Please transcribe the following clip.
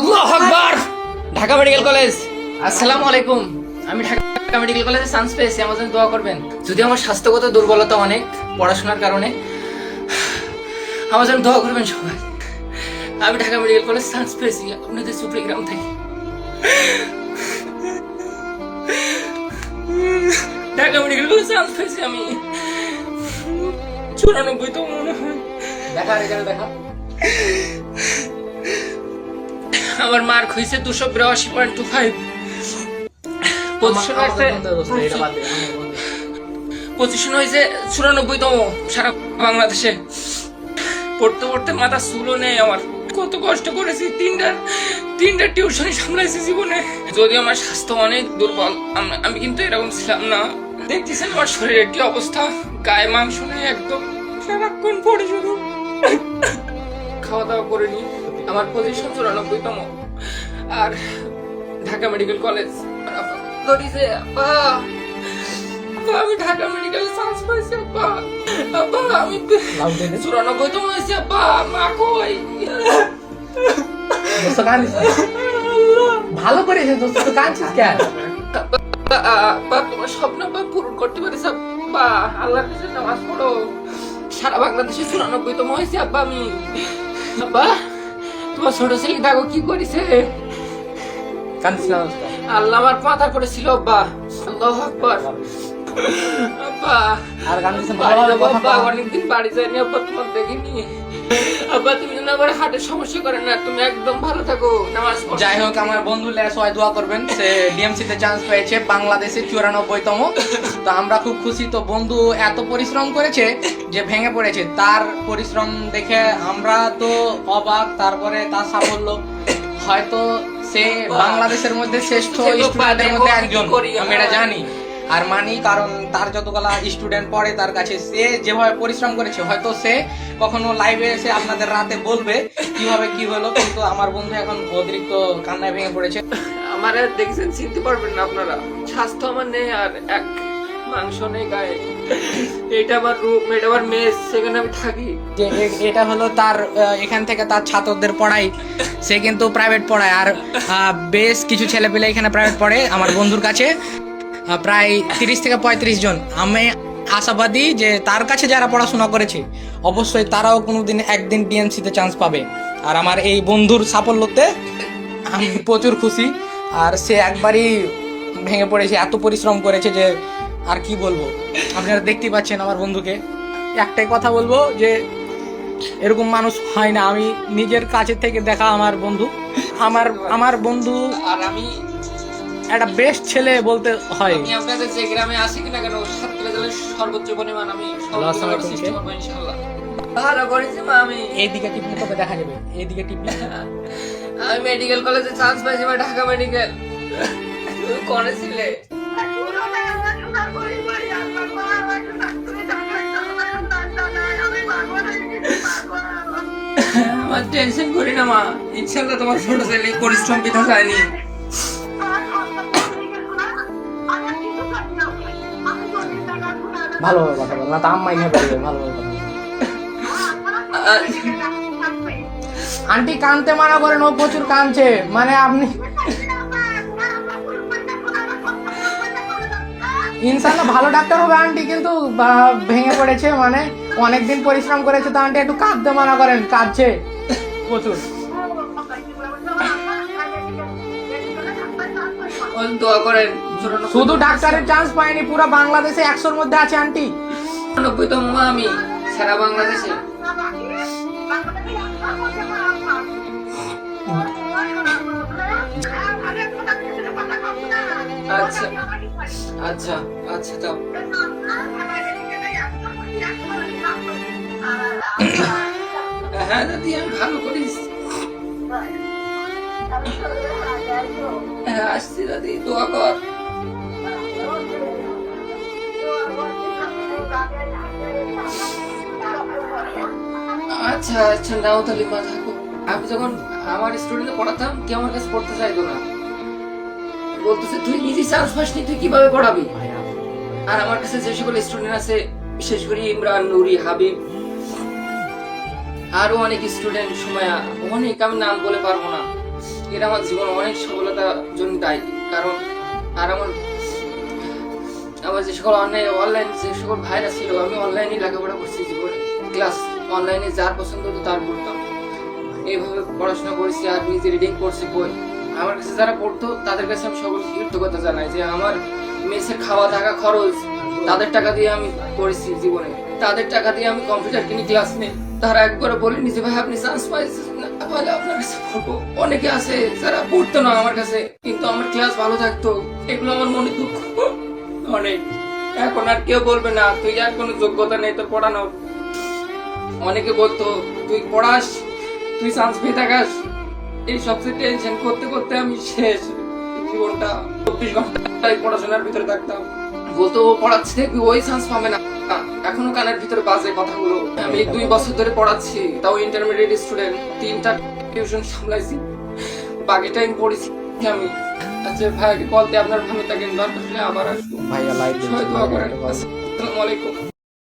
আল্লাহ আকবার! Dhaka medical college. আসসালামু আলাইকুম। আমি ঢাকা মেডিকেল কলেজে চান্স পেয়েছি আমার জন্য দোয়া করবেন। যদি আমার স্বাস্থ্যগত দুর্বলতা অনেক পড়াশোনার কারণে। আমার জন্য দোয়া করবেন সবাই। আমি ঢাকা মেডিকেল কলেজ চান্স পেয়েছি আপনাদের সুপ্রিগ্রাম থেকে। ঢাকা মেডিকেল কলেজ চান্স পেয়েছি আমি। চুরানব্বই তো মনে হয়। দেখা দেখা। আমার মার্ক হয়েছে দুশো বিরাশি পয়েন্ট টু ফাইভ পজিশন হয়েছে পজিশন হয়েছে চুরানব্বইতম সারা বাংলাদেশে। পড়তে পড়তে মাথা চুলো নেই আমার। কত কষ্ট করেছি তিনটা তিনটা টিউশনই সামলাইছি জীবনে। যদিও আমার স্বাস্থ্য অনেক দুর্বল আমি কিন্তু এরকম ছিলাম না। দেখতেছেন আমার শরীরের কি অবস্থা? গায়ে মাংস নেই একদম। সারাক্ষণ পড়ে শুধু। খাওয়া দাওয়া করিনি আমার পজিশন চুরানব্বইতম। আর ঢাকা মেডিকেল কলেজ। আমি ঢাকা মেডিকেল চান্স পাইছি আব্বা আব্বা আমি চুরানব্বইতম হয়েছি আব্বা মা কই। ভালো দোস্ত তো কাঁদছিস কেন? তোমার স্বপ্ন পূরণ করতে পারিস আব্বা আল্লাহর কাছে নামাজ পড়ো। সারা বাংলাদেশে চুরানব্বইতম হয়েছি আব্বা আমি আব্বা তোমার ছোট ছেলে দেখো কি করেছে? কাঁদিস না আল্লাহ আমার মাথা করেছিল আব্বা। আল্লাহ আকবার। আব্বা। আর কও। অনেকদিন বাড়ি যায়নি আব্বা তোমার দেখিনি। আব্বা তুমি যেন আবার হার্টের সমস্যা করে না তুমি একদম ভালো থাকো নামাজ। যাই হোক আমার বন্ধু লে সবাই দোয়া করবেন। সে ডিএমসি তে চান্স পেয়েছে বাংলাদেশে চুরানব্বইতম। তো আমরা খুব খুশি তো বন্ধু এত পরিশ্রম করেছে যে ভেঙে পড়েছে। তার পরিশ্রম দেখে আমরা তো অবাক তারপরে তার সাফল্য। হয়তো সে বাংলাদেশের মধ্যে শ্রেষ্ঠ স্টুডেন্টের মধ্যে একজন আমি এটা। জানি। আর মানি কারণ তার যতগুলা স্টুডেন্ট পড়ে তার কাছে সে যেভাবে পরিশ্রম করেছে হয়তো সে কখনো লাইভে এসে আপনাদের রাতে বলবে কীভাবে কি হলো কিন্তু আমার বন্ধু এখন অতিরিক্ত কান্নায় ভেঙে পড়েছে। আমার দেখছেন চিনতে পারবেন না আপনারা। স্বাস্থ্য আমার নেই আর এক মাংস নেই গায়ে। এটা আমার রুম এটা আমার মেস সেখানে আমি থাকি। যে এটা হলো তার এখান থেকে তার ছাত্রদের পড়াই। সে কিন্তু প্রাইভেট পড়ায়। আর বেশ কিছু ছেলে পেলে এখানে প্রাইভেট পড়ে আমার বন্ধুর কাছে। প্রায় তিরিশ থেকে পঁয়ত্রিশ জন। আমি আশাবাদী যে তার কাছে যারা পড়াশোনা করেছে, অবশ্যই তারাও কোনো দিন একদিন ডিএনসিতে চান্স পাবে। আর আমার এই বন্ধুর সাফল্যতে আমি প্রচুর খুশি। আর সে একবারই ভেঙে পড়েছে, এত পরিশ্রম করেছে যে আর কি বলব। আপনারা দেখতেই পাচ্ছেন আমার বন্ধুকে। একটাই কথা বলব যে এরকম মানুষ হয় না। আমি নিজের কাছে থেকে দেখা আমার বন্ধু। আমার আমার বন্ধু আর আমি একটা বেস্ট ছেলে বলতে হয়। আমি আপনাদের যে গ্রামে আসি কিনা কেন সাতক্ষীরা জেলার সর্বোচ্চ পরিমাণ আমি সৃষ্টি করব ইনশাল্লাহ। ভালো করেছি মা আমি। এইদিকে টিপলে তোকে দেখা যাবে? এইদিকে টিপলে আমি মেডিকেল কলেজে চান্স পাইছি বা ঢাকা মেডিকেল তুমি কোনে ছিলে আমার টেনশন করি না মা। ইনশাল্লাহ তোমার ছোট ছেলে পরিশ্রম পিঠা যায়নি ভালোভাবে কথা বল, না তো আম্মাই ভালোভাবে কথা আন্টি কানতে মানা করেন ও প্রচুর কানছে। মানে আপনি ইনশাল্লাহ ভালো ডাক্তার হবে আন্টি, কিন্তু ভেঙে পড়েছে মানে অনেকদিন পরিশ্রম করেছে, তো আন্টি একটু কাঁদতে মানা করেন, কাঁদছে প্রচুর। দোয়া করেন শুধু ডাক্তারের চান্স পায়নি পুরো বাংলাদেশে একশোর মধ্যে আছে আন্টি নব্বইতম আমি সারা বাংলাদেশে। আচ্ছা আচ্ছা আচ্ছা তাও হ্যাঁ দাদি আমি ভালো করিস। হ্যাঁ আসছি, দাদি, দোয়া কর। আচ্ছা আচ্ছা নাও তাহলে মা থাকো আমি যখন আমার স্টুডেন্টে পড়াতাম, কেউ আমার কাছে পড়তে চাইতো না। বলতেছে, তুই নিজে চান্স পাসনি, তুই কীভাবে পড়াবি? আর আমার কাছে যে সকল স্টুডেন্ট আছে, বিশেষ করে ইমরান, নুরি, হাবিব, আরও অনেক স্টুডেন্ট সময়, অনেক আমি নাম বলে পারব না। এরা আমার জীবন অনেক সফলতার জন্য দায়ী কারণ আর আমার আমার যে সকল অনলাইন অনলাইন যে সকল ভাইরা ছিল, আমি অনলাইনে লেখাপড়া করছি জীবনে। ক্লাস অনলাইনে যার পছন্দ হতো তার পড়তাম এইভাবে পড়াশোনা করেছি আর নিজে রিডিং করছি বই। আমার কাছে যারা পড়তো, তাদের কাছে আমি সকল কৃতজ্ঞতা জানাই যে আমার মেসের খাওয়া থাকা খরচ, তাদের টাকা দিয়ে আমি করেছি জীবনে। তাদের টাকা দিয়ে আমি কম্পিউটার কিনি ক্লাস নেই। তারা একবারে বলেনি যে, ভাই, আপনি চান্স পাইছেন। অনেকে আছে যারা পড়তো না আমার কাছে, কিন্তু আমার ক্লাস ভালো থাকতো। এগুলো আমার মনে দুঃখ। অনেক এখন আর কেউ বলবে না, তুই আর কোনো যোগ্যতা নেই তোর পড়ানোর। অনেকে বলতো, তুই পড়াস, তুই চান্স পেয়ে থাকাস। এই সবচেয়ে টেনশন করতে করতে আমি শেষ। জীবনটা চব্বিশ ঘণ্টা পড়াশোনার ভিতরে থাকতাম। বলতো, ও পড়াচ্ছে দেখবি ওই চান্স পাবে না। এখনও কানের ভিতরে বাজে কথাগুলো। আমি দুই বছর ধরে পড়াচ্ছি তাও ইন্টারমিডিয়েট স্টুডেন্ট তিনটা টিউশন সামলাইছি বাকি টাইম পড়েছি আমি। আচ্ছা ভাই কল দিয়ে আপনার ভালো থাকেন দরকার হলে আবার আসব। ভাইয়া লাইভ সবাই দোয়া করেন। আসসালামু আলাইকুম।